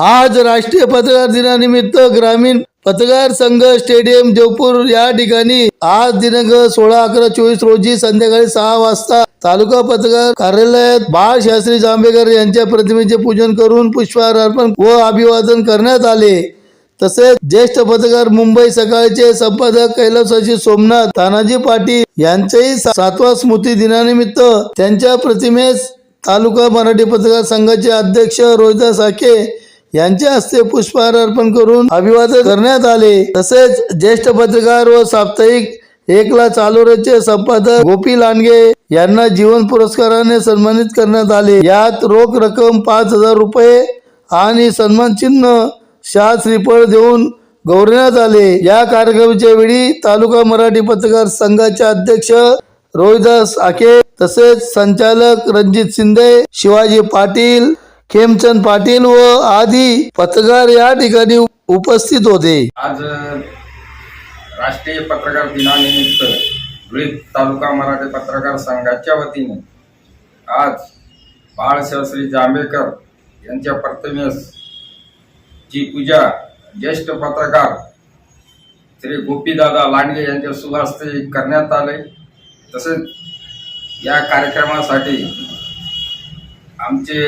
आज राष्ट्रीय पत्रकार दिनानिमित्त ग्रामीण पत्रकार संघ स्टेडियम जयपूर या ठिकाणी आज दिनांक सोळा अकरा चोवीस रोजी संध्याकाळी सहा वाजता तालुका पत्रकार कार्यालयात बाळशास्त्री जांभेकर यांच्या प्रतिमेचे पूजन करून पुष्पहार अर्पण व अभिवादन करण्यात आले. तसेच ज्येष्ठ पत्रकार मुंबई सकाळचे संपादक कैलासाची सोमनाथ तानाजी पाटील यांचेही सातवा स्मृती दिनानिमित्त त्यांच्या प्रतिमेस तालुका मराठी पत्रकार संघाचे अध्यक्ष रोहिदास आके यांच्या हस्ते पुष्पहार अर्पण करून अभिवादन करण्यात आले. तसेच ज्येष्ठ पत्रकार व साप्ताहिक एकला चालोरेचे संपादक गोपी लांडगे यांना जीवन पुरस्काराने सन्मानित करण्यात आले. यात रोख रक्कम पाच हजार रुपये आणि सन्मान चिन्ह शाह श्रीफळ देऊन गौरवण्यात आले. या कार्यक्रमाच्या वेळी तालुका मराठी पत्रकार संघाचे अध्यक्ष रोहिदास आके तसेच संचालक रणजित शिंदे शिवाजी पाटील खेमचंद पाटील व आदी पत्रकार या ठिकाणी उपस्थित होते. आज राष्ट्रीय पत्रकार दिनानिमित्त धुळे तालुका मराठी पत्रकार संघाच्या वतीने आज बाळशास्त्री जांभेकर यांच्या प्रतिमेस जी पूजा ज्येष्ठ पत्रकार श्री गोपीदादा लांडगे यांच्या सुहस्ते करण्यात आले. तसेच या कार्यक्रमासाठी आमचे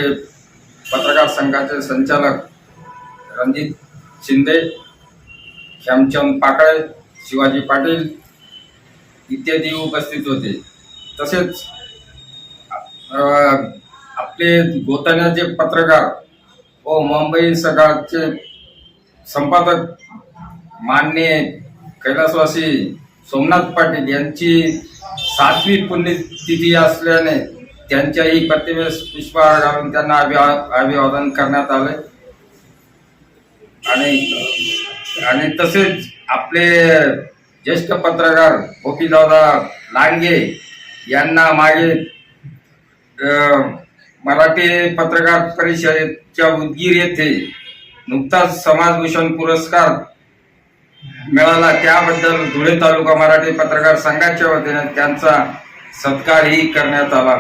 पत्रकार संघाचे संचालक रणजित शिंदे श्यामचंद पाकळे शिवाजी पाटील इत्यादी उपस्थित होते. तसेच आपले गोताण्याचे पत्रकार व मुंबई सकाळचे संपादक मान्य कैलासवासी सोमनाथ पाटील यांची सातवी पुण्यतिथी असल्याने त्यांच्याही प्रतिमेस पुष्पहार घालून त्यांना अभिवा अभिवादन करण्यात आले आणि आणि तसेच आपले ज्येष्ठ पत्रकार गोपीदादा लांगे यांना मागे मराठी पत्रकार परिषदेच्या उदगीर येथे नुकताच समाजभूषण पुरस्कार मिळाला. त्याबद्दल धुळे तालुका मराठी पत्रकार संघाच्या वतीने त्यांचा सत्कारही करण्यात आला.